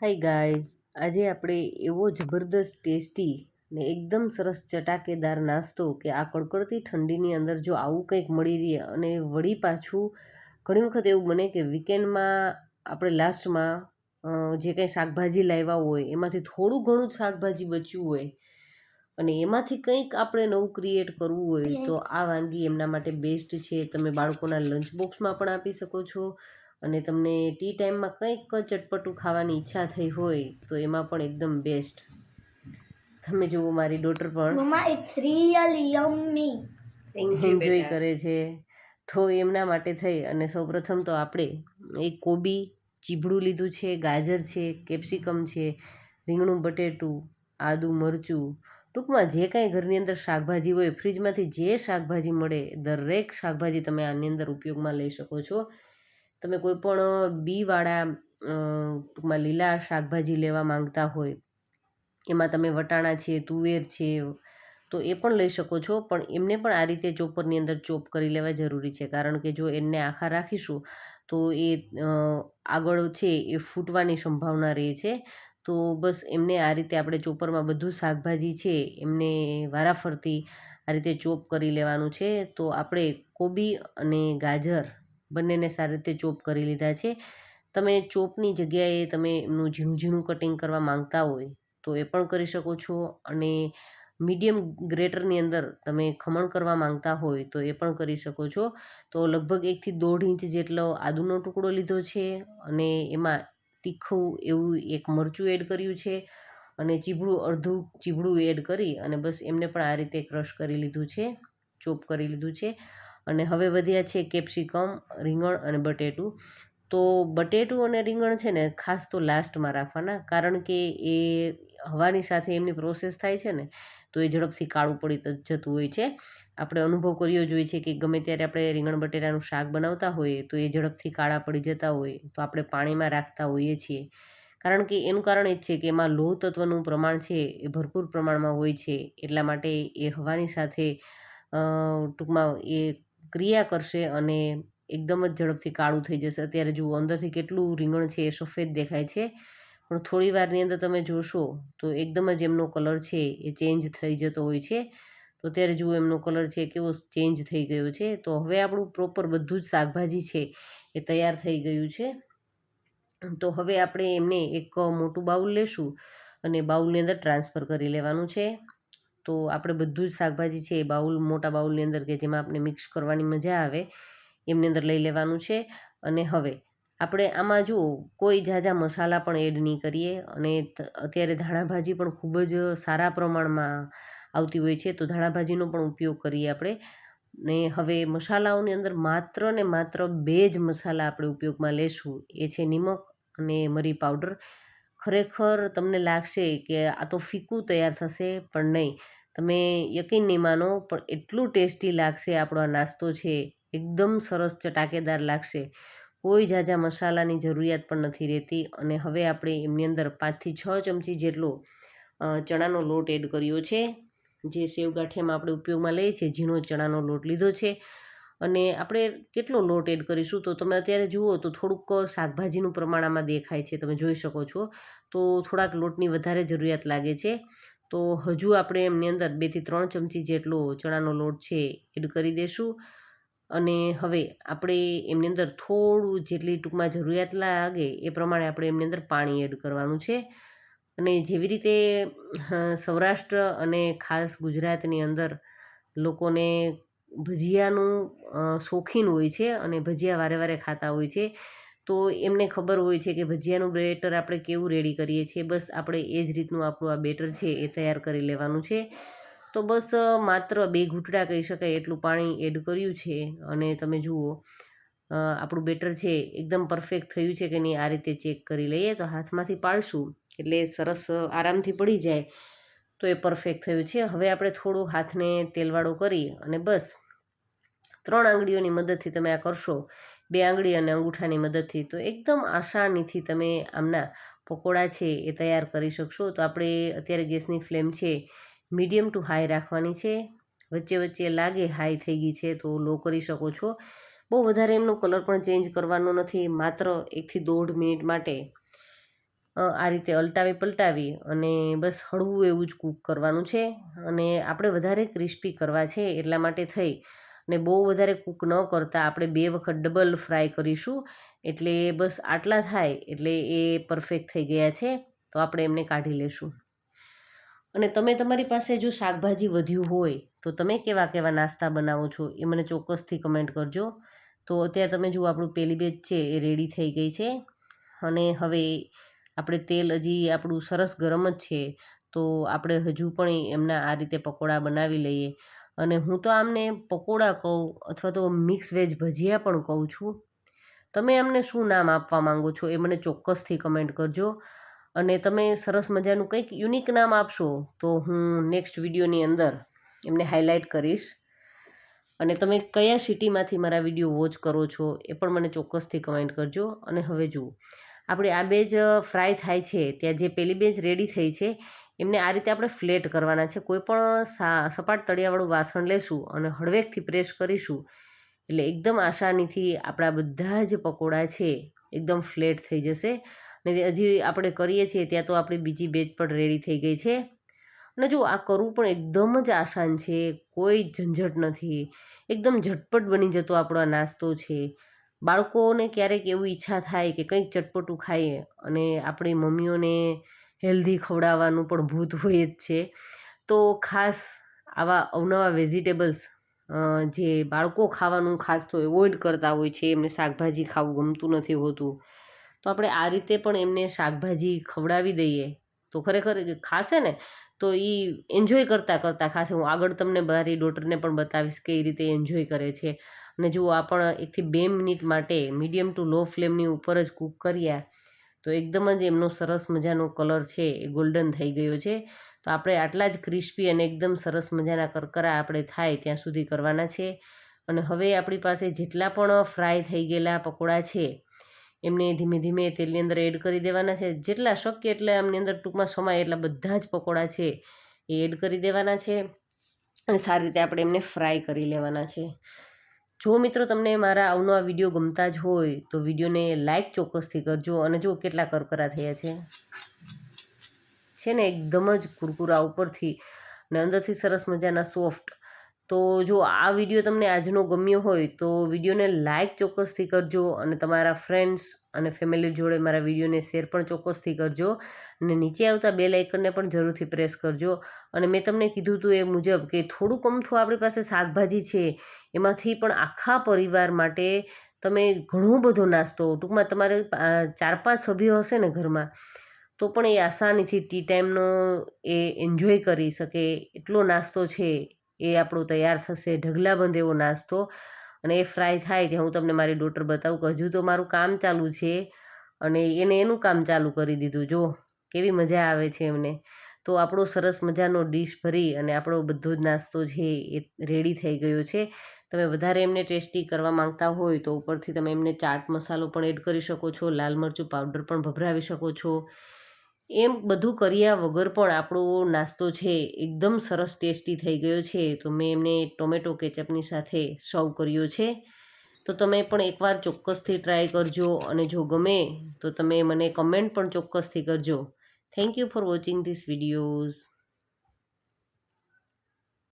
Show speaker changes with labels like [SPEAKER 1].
[SPEAKER 1] Hi guys આજે આપણે એવો જબરદસ્ત ટેસ્ટી ને એકદમ સરસ ચટાકેદાર નાસ્તો કે આ કડકડતી ઠંડીની અંદર જો આવું કંઈક મળી રહે અને વળી પાછું ઘણી વખત એવું બને કે વીકેન્ડમાં આપણે લાસ્ટમાં જે કંઈ શાકભાજી લાવ્યા હોય એમાંથી થોડું ઘણું જ શાકભાજી બચ્યું હોય અને એમાંથી કંઈક આપણે નવું ક્રિએટ કરવું હોય તો આ વાનગી એમના માટે બેસ્ટ છે. તમે બાળકોના લંચ બોક્સમાં પણ આપી શકો છો. અને તમને ટી ટાઈમમાં કંઈક ચટપટું ખાવાની ઈચ્છા થઈ હોય તો એમાં પણ એકદમ બેસ્ટ તમે જુઓ મારી ડોટર પણ. એન્જોય કરે છે. તો એમના માટે થઈ. અને સૌપ્રથમ તો આપણે એક કોબી ચીભડું લીધું છે ગાજર છે કેપ્સિકમ છે રીંગણું બટેટું આદું મરચું. ટૂંકમાં જે કાંઈ ઘરની અંદર શાકભાજી હોય ફ્રીજમાંથી જે શાકભાજી મળે દરેક શાકભાજી તમે આની અંદર ઉપયોગમાં લઈ શકો છો. તમે કોઈ પણ બીવાળા ટૂંકમાં લીલા શાકભાજી લેવા માંગતા હોય, એમાં તમે વટાણા છે, તુવેર છે, તો એ પણ લઈ શકો છો. પણ એમને પણ આ રીતે ચોપરની અંદર ચોપ કરી લેવા જરૂરી છે. કારણ કે જો એમને આખા રાખીશું, તો એ આગળ છે એ ફૂટવાની સંભાવના રહે છે. તો બસ એમને આ રીતે આપણે ચોપરમાં બધું શાકભાજી છે, એમને વારાફરતી આ રીતે ચોપ કરી લેવાનું છે. તો આપણે કોબી અને ગાજર બંનેને સારી રીતે ચોપ કરી લીધા છે. તમે ચોપની જગ્યાએ તમે એમનું ઝીણું ઝીણું કટિંગ કરવા માંગતા હોય તો એ પણ કરી શકો છો અને મીડિયમ ગ્રેટરની અંદર તમે ખમણ કરવા માંગતા હોય તો એ પણ કરી શકો છો. તો લગભગ એકથી દોઢ ઇંચ જેટલો આદુનો ટુકડો લીધો છે અને એમાં તીખું એવું એક મરચું એડ કર્યું છે અને ચીબડું અડધું ચીબડું એડ કરી અને બસ એમને પણ આ રીતે ક્રશ કરી લીધું છે, ચોપ કરી લીધું છે. અને હવે વધ્યા છે કેપ્સિકમ, રીંગણ અને બટેટું. તો બટેટું અને રીંગણ છે ને ખાસ તો લાસ્ટમાં રાખવાના, કારણ કે એ હવાની સાથે એમની પ્રોસેસ થાય છે ને, તો એ ઝડપથી કાળું પડી જતું હોય છે. આપણે અનુભવ કર્યો જોઈએ છે કે ગમે ત્યારે આપણે રીંગણ બટેટાનું શાક બનાવતા હોઈએ, તો એ ઝડપથી કાળા પડી જતા હોય, તો આપણે પાણીમાં રાખતા હોઈએ છીએ. કારણ કે એનું કારણ એ જ છે કે એમાં લોહ તત્વનું પ્રમાણ છે, એ ભરપૂર પ્રમાણમાં હોય છે, એટલા માટે એ હવાની સાથે ટૂંકમાં એ ક્રિયા કરશે અને એકદમ જ ઝડપથી કાળું થઈ જશે. અત્યારે જુઓ, અંદરથી કેટલું રીંગણ છે એ સફેદ દેખાય છે. પણ થોડી વારની અંદર તમે જોશો તો એકદમ જ એમનો કલર છે એ ચેન્જ થઈ જતો હોય છે. તો ત્યારે જુઓ, એમનો કલર છે કેવો ચેન્જ થઈ ગયો છે. તો હવે આપણું પ્રોપર બધું જ શાકભાજી છે એ તૈયાર થઈ ગયું છે. તો હવે આપણે એમને એક મોટું બાઉલ લેશું અને બાઉલની અંદર ટ્રાન્સફર કરી લેવાનું છે. તો આપણે બધું જ શાકભાજી છે એ બાઉલ, મોટા બાઉલની અંદર કે જેમાં આપણે મિક્સ કરવાની મજા આવે, એમની અંદર લઈ લેવાનું છે. અને હવે, આપણે આમાં જુઓ, કોઈ ઝાઝા મસાલા પણ એડ નહીં કરીએ અને અત્યારે ધાણાભાજી પણ ખૂબ જ સારા પ્રમાણમાં આવતી હોય છે, તો ધાણાભાજીનો પણ ઉપયોગ કરીએ આપણે. ને હવે મસાલાઓની અંદર માત્ર ને માત્ર બે જ મસાલા આપણે ઉપયોગમાં લેશું. એ છે નિમક અને મરી પાવડર. ખરેખર તમને લાગશે કે આ તો ફીકું તૈયાર થશે, પણ નહીં. તમે યકીન નહીં માનો, પણ એટલું ટેસ્ટી લાગશે આપણો આ નાસ્તો છે. એકદમ સરસ ચટાકેદાર લાગશે. કોઈ ઝાઝા મસાલાની જરૂરિયાત પણ નથી રહેતી અને હવે આપણે એમની અંદર પાંચથી છ ચમચી જેટલો ચણાનો લોટ એડ કર્યો છે. જે સેવગાંઠિયામાં આપણે ઉપયોગમાં લઈએ છીએ, ઝીણો ચણાનો લોટ લીધો છે. અને આપણે કેટલો લોટ એડ કરીશું? તો તમે અત્યારે જુઓ તો થોડુંક શાકભાજીનું પ્રમાણ આમાં દેખાય છે, તમે જોઈ શકો છો. તો થોડાક લોટની વધારે જરૂરિયાત લાગે છે. તો હજુ આપણે એમની અંદર બેથી ત્રણ ચમચી જેટલો ચણાનો લોટ છે એડ કરી દઈશું અને હવે આપણે એમની અંદર થોડું જેટલી ટૂંકમાં જરૂરિયાત લાગે એ પ્રમાણે આપણે એમની અંદર પાણી એડ કરવાનું છે. અને જેવી રીતે સૌરાષ્ટ્ર અને ખાસ ગુજરાતની અંદર લોકોને ભજીયાનું શોખીન હોય છે અને ભજીયા વારે વારે ખાતા હોય છે. તો એમને ખબર હોય છે કે ભજીયાનું બેટર આપણે કેવું રેડી કરીએ છીએ? બસ આપણે એ જ રીતનું આપણું આ બેટર છે એ તૈયાર કરી લેવાનું છે. તો બસ માત્ર બે ઘૂંટડા કહી શકાય એટલું પાણી એડ કર્યું છે અને તમે જુઓ આપણું બેટર છે એકદમ પરફેક્ટ થયું છે કે નહીં આ રીતે ચેક કરી લઈએ તો હાથમાંથી પાડશું એટલે સરસ આરામથી પડી જાય. તો એ પરફેક્ટ થયું છે. હવે આપણે થોડું હાથને તેલવાળો કરી અને બસ ત્રણ આંગળીઓની મદદથી તમે આ કરશો, બે આંગળી અને અંગૂઠાની મદદથી, તો એકદમ આસાનીથી તમે આમના પકોડા છે એ તૈયાર કરી શકશો. તો આપણે અત્યારે ગેસની ફ્લેમ છે મીડિયમ ટુ હાઈ રાખવાની છે. વચ્ચે વચ્ચે લાગે હાઈ થઈ ગઈ છે તો લો કરી શકો છો. બહુ વધારે એમનો કલર પણ ચેન્જ કરવાનો નથી, માત્ર એકથી દોઢ મિનિટ માટે આ રીતે અલટાવી પલટાવી અને બસ હળવું એવું જ કૂક કરવાનું છે. અને આપણે વધારે ક્રિસ્પી કરવા છે એટલા માટે થઈ. ને બહુ વધારે કૂક ન કરતાં આપણે બે વખત ડબલ ફ્રાય કરીશું. એટલે બસ આટલા થાય, એટલે એ પરફેક્ટ થઈ ગયા છે, તો આપણે એમને કાઢી લેશું. અને તમે તમારી પાસે જો શાકભાજી વધ્યું હોય, તો તમે કેવા કેવા નાસ્તા બનાવો છો એ મને ચોક્કસથી કમેન્ટ કરજો. તો અત્યારે તમે જુઓ આપણું પેલી બેચ છે એ રેડી થઈ ગઈ છે. અને હવે આપણે તેલ હજી આપણું સરસ ગરમ જ છે, તો આપણે હજુ પણ એમના આ રીતે પકોડા બનાવી લઈએ. અને હું તો આમને પકોડા કહું અથવા તો મિક્સ વેજ ભજીયા પણ કહું છું. તમે આમને શું નામ આપવા માંગો છો એ મને ચોક્કસથી કમેન્ટ કરજો. અને તમે સરસ મજાનું કંઈક યુનિક નામ આપશો તો હું નેક્સ્ટ વિડીયોની અંદર એમને હાઇલાઇટ કરીશ. અને તમે કયા સિટીમાંથી મારા વીડિયો વોચ કરો છો એ પણ મને ચોક્કસથી કમેન્ટ કરજો. અને હવે જુઓ, આપણે આ બેજ ફ્રાય થાય છે, ત્યાં જે પેલી બેજ રેડી થઈ છે એમને આ રીતે આપણે ફ્લેટ કરવાના છે. કોઈ પણ સા, સપાટ તળિયાવાળું વાસણ લેશું અને હળવેકથી પ્રેસ કરીશું એટલે એકદમ આસાનીથી આપણા બધા જ પકોડા છે એકદમ ફ્લેટ થઈ જશે. અને હજી આપણે કરીએ છીએ ત્યાં તો આપણી બીજી બેચ પણ રેડી થઈ ગઈ છે. અને જો આ કરવું પણ એકદમ જ આસાન છે, કોઈ ઝંઝટ નથી, એકદમ ઝટપટ બની જતો આપણો નાસ્તો છે. બાળકોને ક્યારેક એવું ઈચ્છા થાય કે કંઈક ચટપટું ખાઈએ અને આપણી મમ્મીઓને હેલ્ધી ખવડાવવાનું પણ ભૂત હોય જ છે. તો ખાસ આવા અવનવા વેજીટેબલ્સ જે બાળકો ખાવાનું ખાસ તો એવોઇડ કરતા હોય છે, એમને શાકભાજી ખાવું ગમતું નથી હોતું, તો આપણે આ રીતે પણ એમને શાકભાજી ખવડાવી દઈએ. તો ખરેખર ખાશે ને, તો એ એન્જોય કરતાં કરતાં ખાશે. હું આગળ તમને મારી ડોટરને પણ બતાવીશ કે એ રીતે એન્જોય કરે છે. અને જુઓ, આ પણ એકથી બે મિનિટ માટે મીડિયમ ટુ લો ફ્લેમની ઉપર જ કૂક કર્યા. તો એકદમ જ એમનો સરસ મજાનો કલર છે, એ ગોલ્ડન થઈ ગયો છે. તો આપણે આટલા જ ક્રિસ્પી અને એકદમ સરસ મજાના કરકરા આપણે થાય ત્યાં સુધી કરવાના છે. અને હવે આપણી પાસે જેટલા પણ ફ્રાય થઈ ગયેલા પકોડા છે, એમને ધીમે ધીમે તેલની અંદર એડ કરી દેવાના છે. જેટલા શક્ય એટલે એમની અંદર ટૂંકમાં સમાય એટલા બધા જ પકોડા છે, એ એડ કરી દેવાના છે. અને સારી રીતે આપણે એમને ફ્રાય કરી લેવાના છે. જો મિત્રો તમને મારા આવનો આ વીડિયો ગમતા જ હોય, તો વિડીયોને લાઇક ચોક્કસથી કરજો અને જો કેટલા કરકરા થયા છે. છે ને, એકદમ જ કુરકુરા ઉપરથી ને અંદરથી સરસ મજાના સોફ્ટ તો જો આ વીડિયો તમને આજનો ગમ્યો હોય તો વિડીયોને લાઇક ચોક્કસથી કરજો અને તમારા ફ્રેન્ડ્સ અને ફેમિલી જોડે મારા વિડીયોને શેર પણ ચોક્કસથી કરજો અને નીચે આવતા બે લાઇકનને પણ જરૂરથી પ્રેસ કરજો. અને મેં તમને કીધું હતું એ મુજબ કે થોડું કમથું આપણી પાસે શાકભાજી છે, એમાંથી પણ આખા પરિવાર માટે તમે ઘણો બધો નાસ્તો, ટૂંકમાં તમારે ચાર પાંચ સભ્યો હશે ને ઘરમાં, તો પણ એ આસાનીથી ટી ટાઈમનો એ એન્જોય કરી શકે. એટલો નાસ્તો છે એ આપણો તૈયાર થશે ઢગલાબંધ એવો નાસ્તો અને એ ફ્રાય થાય ત્યાં હું તમને મારી ડોટર બતાવું કે હજુ તો મારું કામ ચાલુ છે અને એને એનું કામ ચાલુ કરી દીધું. જો, કેવી મજા આવે છે એમને. તો આપણો સરસ મજાનો ડીશ ભરી અને આપણો બધો જ નાસ્તો છે એ રેડી થઈ ગયો છે. તમે વધારે એમને ટેસ્ટી કરવા માંગતા હોય તો ઉપરથી તમે એમને ચાટ મસાલો પણ એડ કરી શકો છો, લાલ મરચું પાવડર પણ ભભરાવી શકો છો. એમ બધું કર્યા વગર પણ આપણો નાસ્તો છે એકદમ સરસ ટેસ્ટી થઈ ગયો છે. તો મેં એમને ટોમેટો કેચઅપની સાથે સર્વ કર્યો છે. તો તમે પણ એકવાર ચોક્કસથી ટ્રાય કરજો અને જો ગમે તો તમે મને કમેન્ટ પણ ચોક્કસથી કરજો. Thank you for watching this videos